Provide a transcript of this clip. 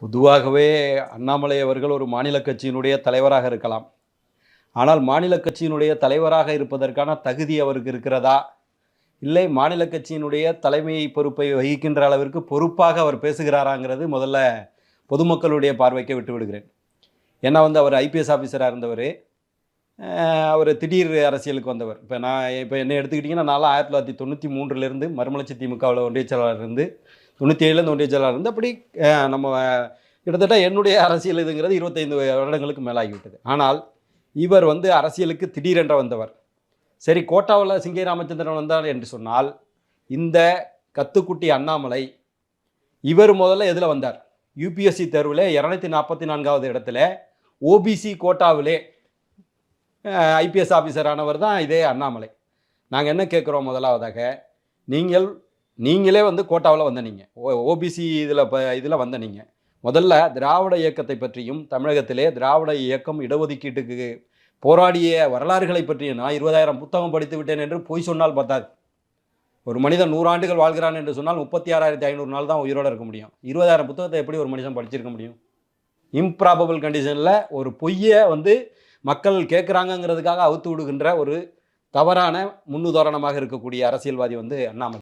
பொதுவாகவே அண்ணாமலை அவர்கள் ஒரு மாநில கட்சியினுடைய தலைவராக இருக்கலாம். ஆனால் மாநில கட்சியினுடைய தலைவராக இருப்பதற்கான தகுதி அவருக்கு இருக்கிறதா? இல்லை மாநில கட்சியினுடைய தலைமை பொறுப்பை வகிக்கின்ற அளவிற்கு பொறுப்பாக அவர் பேசுகிறாராங்கிறது முதல்ல பொதுமக்களுடைய பார்வைக்கு விட்டு விடுகிறேன் ஏன்னா வந்து அவர் ஐபிஎஸ் ஆஃபீஸராக இருந்தவர். அவர் திடீர் அரசியலுக்கு வந்தவர். இப்போ நான் இப்போ என்ன எடுத்துக்கிட்டிங்கன்னா நான்லாம் ஆயிரத்தி தொள்ளாயிரத்தி தொண்ணூற்றி மூன்றுலேருந்து மறுமலர்ச்சி திமுகவில் ஒன்றிய செயலாளர் இருந்து தொண்ணூற்றி ஏழில் தொண்ணூற்றி இருந்து அப்படி நம்ம கிட்டத்தட்ட என்னுடைய அரசியல் இதுங்கிறது இருபத்தைந்து வருடங்களுக்கு மேலாகிவிட்டது. ஆனால் இவர் வந்து அரசியலுக்கு திடீரென்ற வந்தவர். சரி கோட்டாவில் சிங்கை ராமச்சந்திரன் வந்தார் என்று சொன்னால் இந்த கத்துக்குட்டி அண்ணாமலை இவர் முதல்ல எதில் வந்தார்? யூபிஎஸ்சி தேர்வில் இரநூத்தி நாற்பத்தி நான்காவது இடத்துல ஓபிசி கோட்டாவிலே ஐபிஎஸ் ஆஃபீஸர் ஆனவர் தான் இதே அண்ணாமலை. நாங்கள் என்ன கேட்குறோம் முதலாவதாக? நீங்கள் நீங்களே வந்து கோட்டாவில் வந்த நீங்கள் ஓபிசி இதில் இப்போ இதில் வந்த நீங்கள் முதல்ல திராவிட இயக்கத்தை பற்றியும் தமிழகத்திலே திராவிட இயக்கம் இடஒதுக்கீட்டுக்கு போராடிய வரலாறுகளை பற்றியும் நான் இருபதாயிரம் புத்தகம் படித்து விட்டேன் என்று பொய் சொன்னால் பார்த்தாது ஒரு மனிதன் நூறாண்டுகள் வாழ்கிறான் என்று சொன்னால் முப்பத்தி ஆறாயிரத்தி ஐநூறு நாள் தான் உயிரோடு இருக்க முடியும். இருபதாயிரம் புத்தகத்தை எப்படி ஒரு மனுஷன் படிச்சிருக்க முடியும்? இம்ப்ராபபிள் கண்டிஷனில் ஒரு பொய்யை வந்து மக்கள் கேட்குறாங்கங்கிறதுக்காக அவுத்து விடுகின்ற ஒரு தவறான முன்னுதாரணமாக இருக்கக்கூடிய அரசியல்வாதி வந்து அண்ணாமலை.